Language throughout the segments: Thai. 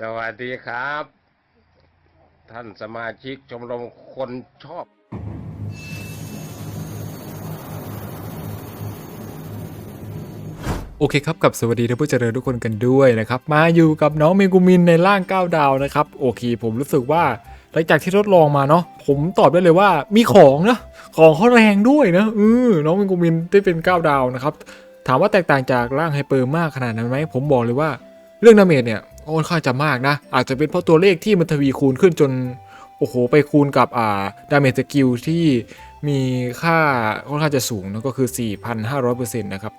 สวัสดีครับ ท่านสมาชิกชมรมคนชอบ โอเคครับกับสวัสดีท่านผู้เจริญทุกคนกันด้วยนะครับ มาอยู่กับน้องเมกุมินในร่าง9ดาวนะครับ โอเค ผมรู้สึกว่าหลังจากที่ทดลองมาเนาะผมตอบได้เลยว่ามีของนะของเขาแรงด้วยนะเออน้องเมกุมินได้เป็น9ดาวนะครับ ถามว่าแตกต่างจากร่างไฮเปอร์มากขนาดนั้นไหมผมบอกเลยว่าเรื่องดาเมจเนี่ย ค่อนข้างจะมากนะ อาจจะเป็นเพราะตัวเลขที่มันทวีคูณขึ้นจน โอ้โห ไปคูณกับอ่าดาเมจสกิลที่มีค่าค่อนข้างจะสูงนะก็คือ 4,500%นะครับ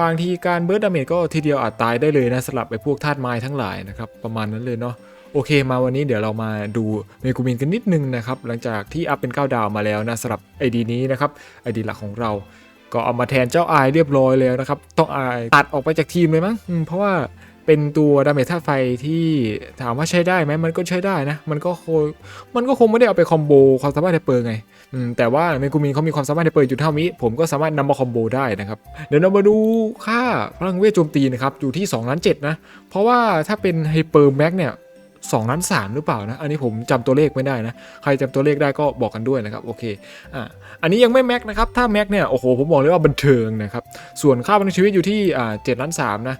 บางทีการเบิร์ดดาเมจก็ทีเดียวอาจตายได้เลยนะสำหรับไอ้พวกธาตุไม้ทั้งหลายนะครับประมาณนั้นเลยเนาะโอเค มาวันนี้เดี๋ยวเรามาดูเมกูมินกันนิดนึงนะครับ หลังจากที่อัพเป็น 9 ดาวมาแล้วนะสำหรับไอดีนี้นะครับไอดีหลักของเรา ก็เอามาแทนเจ้าอายเรียบร้อยแล้วนะครับ ต้องอายตัดออกไปจากทีมเลยมั้งเพราะว่า เป็นตัวดาเมจธาตุไฟที่ถามว่าใช้ได้ไหมมันก็ใช้ได้นะ มันก็โคมันก็คงไม่ได้เอาไปคอมโบความสามารถในเปิร์ไงแต่ว่าเมกูมินเขามีความสามารถในเปิร์อยู่เท่านี้ผมก็สามารถนำมาคอมโบได้นะครับ เดี๋ยวเรามาดูค่าพลังเวทโจมตีนะครับอยู่ที่2ล้าน7นะ เพราะว่าถ้าเป็นไฮเปอร์แม็กเนี่ย2ล้าน3หรือเปล่านะ อันนี้ผมจำตัวเลขไม่ได้นะ ใครจำตัวเลขได้ก็บอกกันด้วยนะครับ โอเค อ่า อันนี้ยังไม่แม็กนะครับ ถ้าแม็กเนี่ย โอ้โห ผมบอกเลยว่าบันเทิงนะครับ ส่วนค่าพลังชีวิตอยู่ที่อ่า7ล้าน3นะ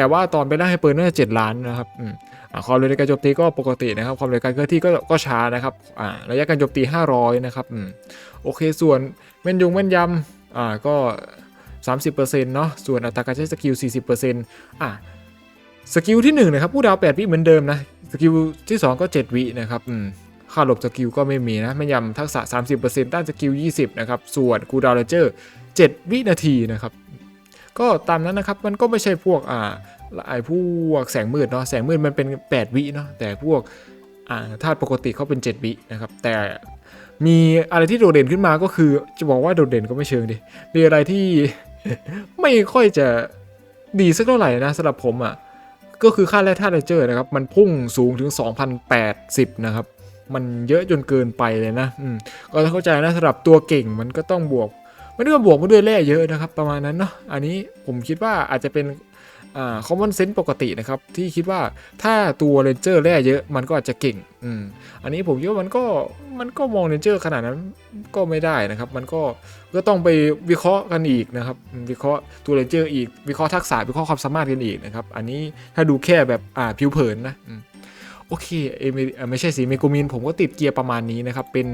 แต่ว่าตอนไปได้ไฮเปอร์น่าจะ7ล้านนะครับอืมอ่าความเร็วในการโจมตีก็ปกตินะครับ ความเร็วการเคลื่อนที่ก็ก็ช้านะครับอ่าระยะการโจมตี 500 นะครับอืมโอเค ส่วนแม่นยงแม่นยำอ่าก็ 30%เนาะส่วนอัตราการใช้สกิล 40%อ่าสกิลที่1นะครับผู้ดาว8วิเหมือนเดิมนะสกิลที่ 2 ก็ 7 วินะครับอืมค่าหลบสกิลก็ไม่มีนะแม่นยำทักษะ 30%ต้านสกิล 20 นะครับ ส่วนคูดาวเลเจอร์ 7 วินาทีนะครับ ก็ตามนั้นนะครับมันก็ไม่ใช่พวกอ่าไอพวกแสงมืดเนาะแสงมืดมันเป็น 8 วิเนาะแต่พวกอ่าธาตุปกติเขาเป็น 7 วินะครับแต่มีอะไรที่โดดเด่นขึ้นมาก็คือจะบอกว่าโดดเด่นก็ไม่เชิงดิมีอะไรที่ไม่ค่อยจะดีสักเท่าไหร่นะสำหรับผมอะ่ะก็คือค่าแร่ธาตุเลเจอร์นะครับ มันพุ่งสูงถึง 2,080 นะครับ มันเยอะจนเกินไปเลยนะ อืม ก็ต้องเข้าใจนะสำหรับตัวเก่งมันก็ต้องบวก มันก็บวกมาด้วยแร่เยอะนะครับ ประมาณนั้นเนาะอันนี้ผมคิดว่าอาจจะเป็นคอ่า common sense ปกตินะครับ ที่คิดว่าถ้าตัวเรนเจอร์แร่เยอะมันก็อาจจะเก่งอืมอันนี้ผมคิดว่ามันก็มันก็มองเรนเจอร์ขนาดนั้นก็ไม่ได้นะครับ มันก็ก็ต้องไปวิเคราะห์กันอีกนะครับ วิเคราะห์ตัวเรนเจอร์อีกวิเคราะห์ทักษะวิเคราะห์ความสามารถกันอีกนะครับ อันนี้ถ้าดูแค่แบบอ่าผิวเผินนะอโอเคเอเมอ่าไม่ใช่สีเมกูมินผมก็ติดเกียร์ประมาณนี้นะครับเป็น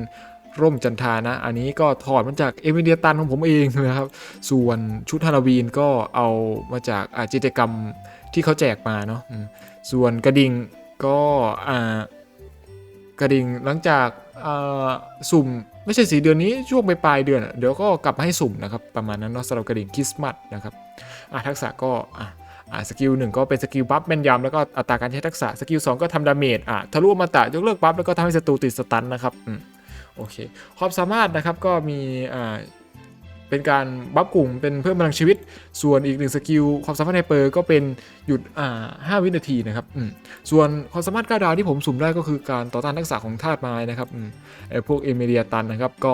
ร่มจันทานะ อันนี้ก็ถอดมาจากเอเมเดียตันของผมเองนะครับ ส่วนชุดฮาโลวีนก็เอามาจากอากิจกรรมที่เขาแจกมาเนาะส่วนกระดิ่งก็อ่ากระดิ่งหลังจากสุ่มไม่ใช่สีเดือนนี้ช่วงปลายเดือน เดี๋ยวก็กลับมาให้สุ่มนะครับ ประมาณนั้นเนาะสำหรับกระดิ่งคริสต์มาสนะครับทักษะก็สกิลหนึ่งก็เป็นสกิลบัฟแม่นยำแล้วก็อัตราการใช้ทักษะสกิลสองก็ทำดาเมจอะทะลุอมาตะยกเลิกบัฟแล้วก็ทำให้ศัตรูติดสตันนะครับ โอเค ความสามารถนะครับก็มีเป็นการบัฟกลุ่มเป็นเพิ่มพลังชีวิต ส่วนอีกหนึ่งสกิลความสามารถในเปอร์ก็เป็นหยุดห้าวินาทีนะครับส่วนความสามารถก้าดาวที่ผมสุ่มได้ก็คือการต่อต้านทักษะของธาตุไม้นะครับไอพวกเอเมเรียตันนะครับก็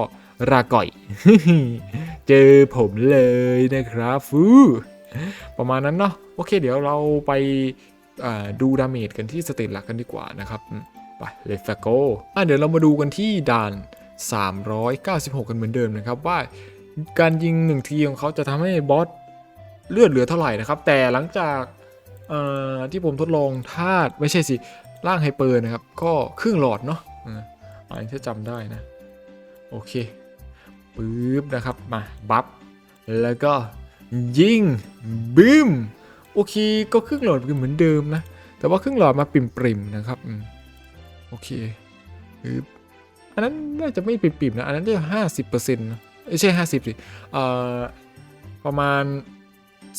ราก่อย เจอผมเลยนะครับฟูประมาณนั้นเนาะโอเค เดี๋ยวเราไปดูดาเมจกันที่สเตตหลักกันดีกว่านะครับ ไปเลฟโกอะเดี๋ยวเรามาดูกันที่ด่าน 396 กันเหมือนเดิมนะครับว่าการยิงหนึ่งทีของเขาจะทำให้บอสเลือดเหลือเท่าไหร่นะครับ แต่หลังจากที่ผมทดลองธาตุไม่ใช่สิร่างไฮเปอร์นะครับ ก็ครึ่งหลอดเนาะอันนี้ถ้าจำได้นะ โอเคปึ๊บนะครับมาบัฟแล้วก็ยิงบึ้มโอเคก็ครึ่งหลอดเหมือนเดิมนะ แต่ว่าครึ่งหลอดมาปริมๆนะครับ โอเคปึ๊บอันนั้นน่าจะไม่ปิ่มๆนะ อันนั้นจะห้าสิบเปอร์เซ็นต์ไม่ใช่ห้าสิบสิเอ่อประมาณ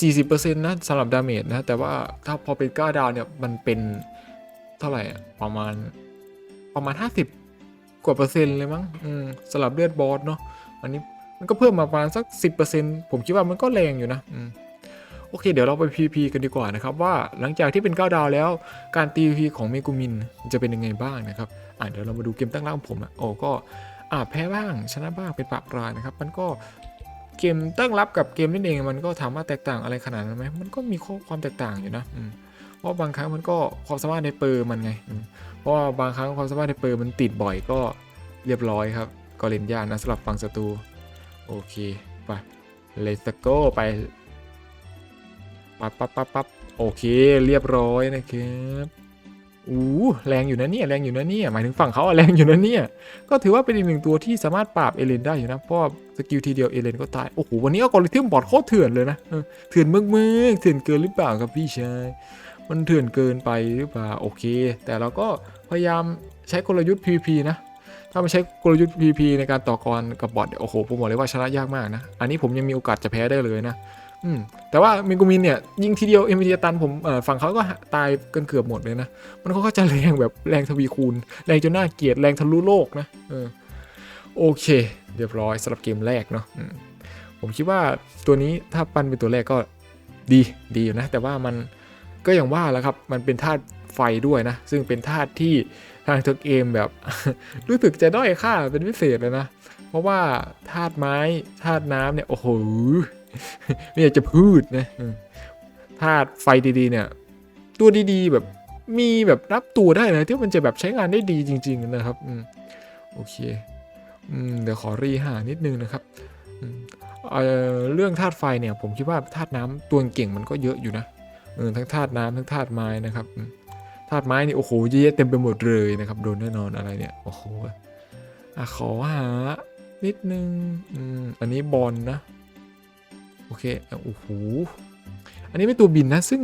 สี่สิบเปอร์เซ็นต์นะสำหรับดาเมจนะ แต่ว่าถ้าพอเป็นก้าดาวเนี่ย มันเป็นเท่าไหร่ประมาณประมาณห้าสิบกว่าเปอร์เซ็นต์เลยมั้งอืมสำหรับเลือดบอสเนาะอันนี้มันก็เพิ่มมาประมาณสักสิบเปอร์เซ็นต์ผมคิดว่ามันก็แรงอยู่นะอืม โอเค เดี๋ยวเราไป PVP กันดีกว่านะครับว่าหลังจากที่เป็นก้าดาวแล้ว การตี PVP ของเมกุมินจะเป็นยังไงบ้างนะครับอะเดี๋ยวเรามาดูเกมตั้งรับของผมอะโอ้ก็อ่าแพ้บ้างชนะบ้างเป็นปรับรายนะครับ มันก็เกมตั้งรับกับเกมนั่นเองมันก็ถามว่าแตกต่างอะไรขนาดนั้นไหมมันก็มีข้อความแตกต่างอยู่นะอืมเพราะบางครั้งมันก็ความสามารถในเปอร์มันไงเพราะว่าบางครั้งความสามารถในเปอร์มันติดบ่อยก็เรียบร้อยครับ ก็เล่นยากนะสำหรับฝั่งศัตรูโอเคไปเลสโกไป ปั๊บปั๊บปั๊บปั๊บโอเคเรียบร้อยนะครับอู้แรงอยู่นะเนี่ยแรงอยู่นะเนี่ยหมายถึงฝั่งเขาอะแรงอยู่นะเนี่ยก็ถือว่าเป็นอีกหนึ่งตัวที่สามารถปราบเอเลนได้อยู่นะเพราะสกิลทีเดียวเอเลนก็ตายโอ้โหวันนี้อัลกอริทึมบอดโคตรเถื่อนเลยนะเถื่อนมากๆเถื่อนเกินหรือเปล่าครับพี่ชายมันเถื่อนเกินไปหรือเปล่าโอเค แต่เราก็พยายามใช้กลยุทธ์ PVP นะถ้าไม่ใช้กลยุทธ์ PVP ในการต่อกรกับบอทโอ้โหผมบอกเลยว่าชนะยากมากนะ อันนี้ผมยังมีโอกาสจะแพ้ได้เลยนะ อืมแต่ว่ามิกูมินเนี่ยยิงทีเดียวเอ็มวีตันผมฝั่งเขาก็ตายกันเกือบหมดเลยนะ มันก็จะแรงแบบแรงทวีคูณ แรงจนน่าเกลียดแรงทะลุโลกนะเออโอเค เรียบร้อยสำหรับเกมแรกเนาะผมคิดว่าตัวนี้ถ้าปั้นเป็นตัวแรกก็ดีดีอยู่นะ แต่ว่ามันก็อย่างว่าแล้วครับ มันเป็นธาตุไฟด้วยนะ ซึ่งเป็นธาตุที่ทางเทอร์เกมแบบ รู้สึกจะด้อยค่าเป็นพิเศษเลยนะ เพราะว่าธาตุไม้ธาตุน้ำเนี่ย โอ้โห ไม่อยากจะพูดนะธาตุไฟดีๆ เนี่ย ตัวดีๆ แบบมีแบบรับตัวได้นะที่มันจะแบบใช้งานได้ดีจริง ๆ นะครับอืมโอเคอืมเดี๋ยวขอรีหานิดนึงนะครับเเรื่องธาตุไฟเนี่ย ผมคิดว่าธาตุน้ำตัวเก่งมันก็เยอะอยู่นะเออทั้งธาตุน้ำทั้งธาตุไม้นะครับธาตุไม้นี่โอ้โหเยอะเต็มไปหมดเลยนะครับโดนแน่นอนอะไรเนี่ยโอ้โหอะขอหานิดนึงอืมอันนี้บอลนะ โอเคโอ้โหอันนี้เป็นตัวบินนะซึ่ง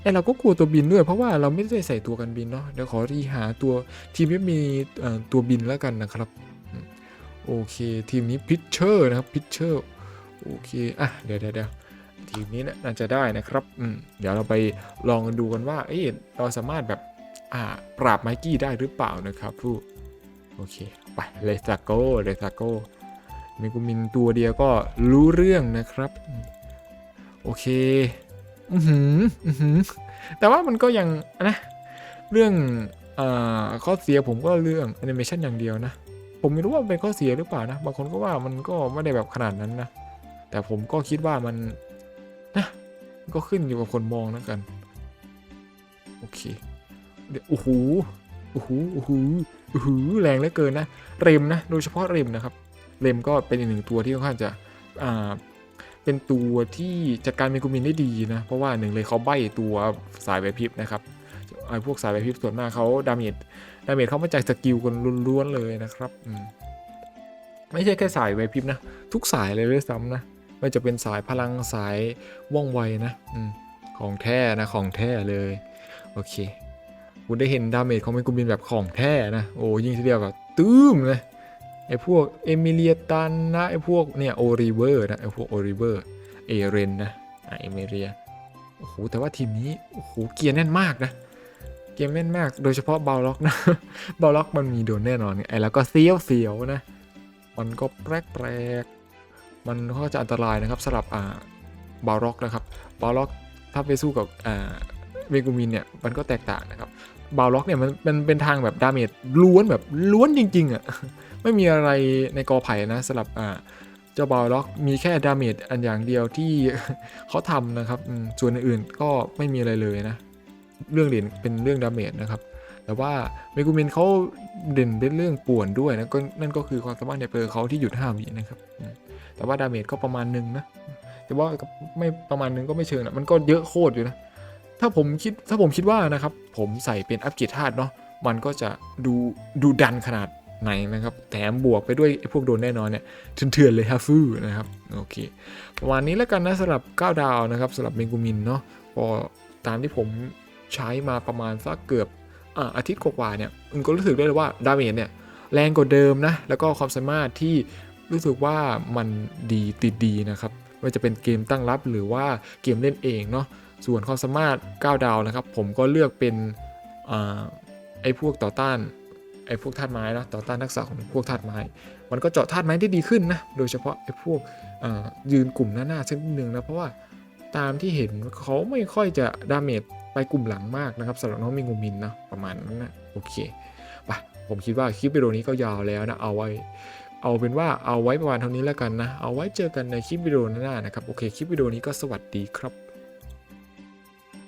ไอเราก็กลัวตัวบินด้วย เพราะว่าเราไม่ได้ใส่ตัวกันบินเนาะเดี๋ยวขอรีหาตัวทีมที่มีตัวบินแล้วกันนะครับโอเคทีมนี้พิชเชอร์นะครับพิชเชอร์โอเคอะเดี๋ยวเดี๋ยวเดี๋ยวทีมนี้น่าจะได้นะครับอืมเดี๋ยวเราไปลองดูกันว่าเอ้ยเราสามารถแบบอ่าปราบไมกี้ได้หรือเปล่านะครับผู้โอเคไปเลซาโกเลซาโก มิกุมินตัวเดียวก็รู้เรื่องนะครับ โอเค อือหืออือหือแต่ว่ามันก็ยังนะ เรื่องอข้อเสียผมก็เรื่องแอนิเมชันอย่างเดียวนะ ผมไม่รู้ว่าเป็นข้อเสียหรือเปล่านะ บางคนก็ว่ามันก็ไม่ได้แบบขนาดนั้นนะ แต่ผมก็คิดว่ามันนะก็ขึ้นอยู่กับคนมองนะกัน โอเค เดี๋ยวโอ้โหโอ้โหโอ้โหโอ้โหแรงเหลือเกินนะ เรมนะ โดยเฉพาะเรมนะครับ เรมก็เป็นอีกหนึ่งตัวที่ค่อนข้างจะอ่าเป็นตัวที่จัดการเมกูมินได้ดีนะ เพราะว่าหนึ่งเลยเขาใบ้ตัวสายไหวพิบนะครับไอ้พวกสายไหวพิบส่วนมากเขาดาเมจดาเมจเขามาจากสกิลกันล้วนๆเลยนะครับไม่ใช่แค่สายไหวพิบนะ ทุกสายเลยด้วยซ้ำนะไม่จะเป็นสายพลังสายว่องไวนะอของแท้นะของแท้เลยโอเคคุณได้เห็นดาเมจของเมกูมินแบบของแท้นะโอ้ยิงทีเดียวแบบตื้มเลย ไอ้พวกเอมิเลียตันนะไอ้พวกเนี่ยโอริเวอร์นะไอ้พวกโอริเวอร์เอเรนนะอะเอมิเลียโอ้โหแต่ว่าทีมนี้โอ้โหเกียร์แน่นมากนะเกมแน่นมากโดยเฉพาะบาล็อกนะบาล็อกมันมีโดนแน่นอนไอ้แล้วก็เซียวเสียวนะมันก็แปลกแปลกๆมันก็จะอันตรายนะครับสำหรับอ่าบาล็อกนะครับบาล็อกถ้าไปสู้กับอ่าเมกูมินเนี่ยมันก็แตกต่างนะครับบาล็อกเนี่ยมันมันเป็นทางแบบดาเมจล้วนแบบล้วนจริงๆอะ ไม่มีอะไรในกอไผ่นะสำหรับอ่าเจ้าบาล็อกมีแค่ดาเมจอันอย่างเดียวที่เขาทำนะครับส่วนอื่นๆก็ไม่มีอะไรเลยนะ เรื่องเด่นเป็นเรื่องดาเมจนะครับแต่ว่าเมกูมินเขาเด่นเป็นเรื่องป่วนด้วยนะก็นั่นก็คือความสามารถในเพอเขาที่หยุด5วินะครับแต่ว่าดาเมจก็ประมาณหนึ่งนะแต่ว่าไม่ประมาณหนึงก็ไม่เชิงนะมันก็เยอะโคตรอยู่นะถ้าผมคิดถ้าผมคิดว่านะครับ ผมใส่เป็นอัพเกรดธาตุเนาะมันก็จะดูดูดันขนาด ไหนนะครับ แถมบวกไปด้วยพวกโดนแน่นอนเนี่ยเถื่อนเลยฮาฟูนะครับโอเคประมาณนี้แล้วกันนะสำหรับ 9 ดาวนะครับสำหรับเมกูมินเนาะก็ตามที่ผมใช้มาประมาณสักเกือบอาทิตย์กว่าๆเนี่ยมันก็รู้สึกได้เลยว่าดาเมจเนี่ยแรงกว่าเดิมนะ แล้วก็ความสามารถที่รู้สึกว่ามันดีติดดีนะครับไม่ว่าจะเป็นเกมตั้งรับหรือว่าเกมเล่นเองเนาะส่วนความสามารถ 9 ดาวนะครับ ผมก็เลือกเป็นอไอ้พวกต่อต้าน ไอ้พวกธาตุไม้นะต่อต้านทักษะของพวกธาตุไม้ มันก็เจาะธาตุไม้ได้ดีขึ้นนะโดยเฉพาะไอ้พวกยืนกลุ่มหน้าๆสักนิดนึงนะเพราะว่าตามที่เห็นเขาไม่ค่อยจะดาเมจไปกลุ่มหลังมากนะครับสำหรับน้องมิงูมินนะประมาณนั้นนะโอเคไปผมคิดว่าคลิปวิดีโอนี้ก็ยาวแล้วนะเอาไว้ เอาเป็นว่าเอาไว้ประมาณเท่านี้แล้วกันนะเอาไว้เจอกันในคลิปวิดีโอหน้านะครับโอเคคลิปวิดีโอนี้ก็สวัสดีครับ